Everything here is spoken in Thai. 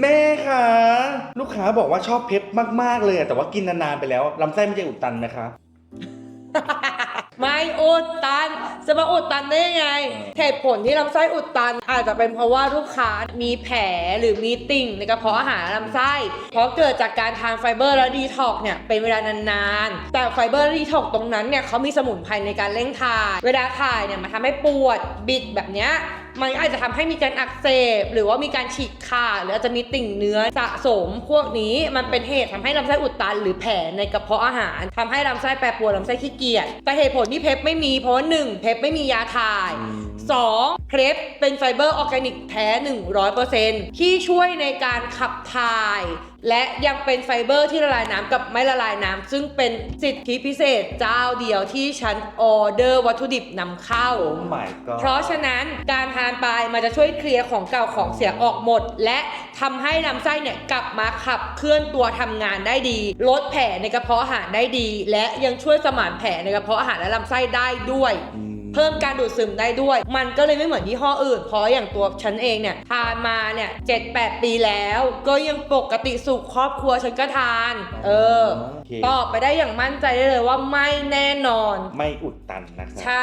แม่คะลูกค้าบอกว่าชอบเพปมาก ๆ เลยอะแต่ว่ากินนานๆไปแล้วลำไส้ไม่จะอุดตันไหมคะ ไม่อุดตัน จะมาอุดตันได้ยังไงเหตุผลที่ลำไส้อุดตัน อาจจะเป็นเพราะว่าลูกค้ามีแผลหรือมีติ่งในกระเพาะอาหารลำไส้ เพราะเกิดจากการทานไฟเบอร์และดีท็อกเนี่ยเป็นเวลานานๆ แต่ไฟเบอร์และดีท็อกตรงนั้นเนี่ยเขามีสมุนไพรในการเร่งถ่าย เวลาถ่ายเนี่ยมันทำให้ปวดบิดแบบเนี้ย มันอาจจะทำให้มีการอักเสบ หรือว่ามีการฉีกขาดหรืออาจจะมีติ่งเนื้อสะสมพวกนี้มันเป็นเหตุทำให้ลำไส้อุดตัน หรือแผลในกระเพาะอาหารทำให้ลำไส้แปรปรวนลำไส้ขี้เกียจแต่เหตุผลที่เพปไม่มีเพราะว่าหนึ่งเพปไม่มียาถ่ายอืม 2. เพลฟเป็นไฟเบอร์ออร์แกนิกแท้ 100%ที่ช่วยในการขับถ่าย และยังเป็นไฟเบอร์ที่ละลายน้ำกับไม่ละลายน้ำซึ่งเป็นสิทธิพิเศษเจ้าเดียวที่ฉันออเดอร์วัตถุดิบนำเข้า โอ้ my god เพราะฉะนั้นการทานไปมันจะช่วยเคลียร์ของเก่าของเสียออกหมด และทำให้ลำไส้เนี่ยกลับมาขับเคลื่อนตัวทำงานได้ดี ลดแผลในกระเพาะอาหารได้ดี และยังช่วยสมานแผลในกระเพาะอาหารและลำไส้ได้ด้วย อืม เพิ่มการดูดซึมได้ด้วย มันก็เลยไม่เหมือนยี่ห้ออื่น เพราะอย่างตัวฉันเองเนี่ยทานมาเนี่ยเจ็ดแปดปีแล้ว ก็ยังปกติสุขครอบครัวฉันก็ทาน เออ โอเค ตอบไปได้อย่างมั่นใจได้เลยว่าไม่แน่นอน ไม่อุดตันนะครับ ใช่